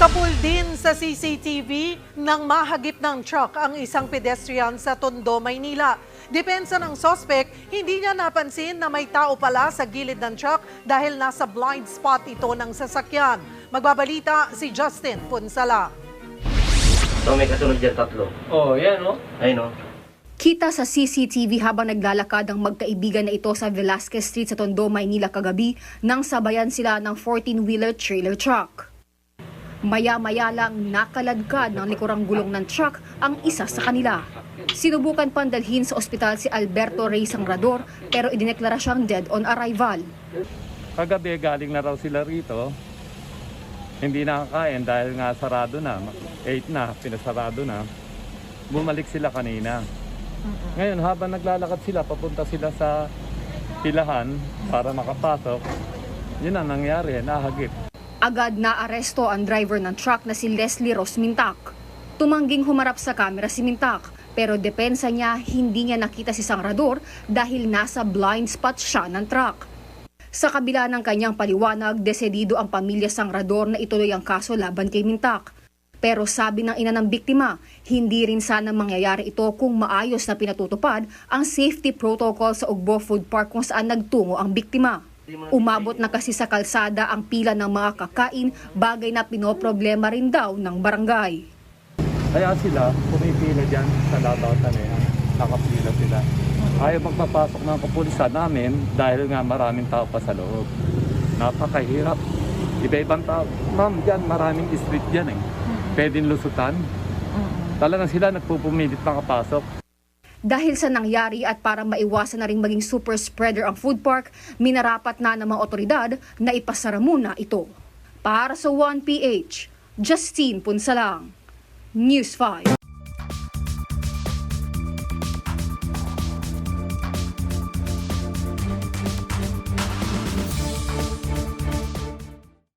Sapul din sa CCTV nang mahagip ng truck ang isang pedestrian sa Tondo, Maynila. Depensa ng sospek, hindi niya napansin na may tao pala sa gilid ng truck dahil nasa blind spot ito ng sasakyan. Magbabalita si Justin Punsala. So may kasunod dyan tatlo. Oh, yan oh. Ayun o. Kita sa CCTV habang naglalakad ang magkaibigan na ito sa Velasquez Street sa Tondo, Maynila kagabi nang sabayan sila ng 14-wheeler trailer truck. Maya-maya lang nakaladkad ng likurang gulong ng truck ang isa sa kanila. Sinubukan pandalhin sa ospital si Alberto Rey Sangrador pero idineklara siyang dead on arrival. Kagabi galing na raw sila rito. Hindi nakakain dahil nga sarado na. 8 na, pinasarado na. Bumalik sila kanina. Ngayon habang naglalakad sila, papunta sila sa pilahan para makapasok. Yun ang nangyari, nahagip. Agad na aresto ang driver ng truck na si Leslie Rosmintak. Tumangging humarap sa kamera si Mintak pero depensa niya hindi niya nakita si Sangrador dahil nasa blind spot siya ng truck. Sa kabila ng kanyang paliwanag, desedido ang pamilya Sangrador na ituloy ang kaso laban kay Mintak. Pero sabi ng ina ng biktima, hindi rin sana mangyayari ito kung maayos na pinatutupad ang safety protocol sa Ugbo Food Park kung saan nagtungo ang biktima. Umabot na kasi sa kalsada ang pila ng mga kakain, bagay na pinoproblema rin daw ng barangay. Kaya sila, pumipila dyan sa labatan eh. Nakapila sila. Ayaw magpapasok ng kapulisan namin dahil nga maraming tao pa sa loob. Napakahirap. Iba-ibang tao. Ma'am, dyan maraming street dyan eh. Pwedeng lusutan. Talagang sila nagpupumilit makapasok. Dahil sa nangyari at para maiwasan na rin maging super spreader ang food park, minarapat na ng mga otoridad na ipasara muna ito. Para sa 1PH, Justine Punsalang, News 5.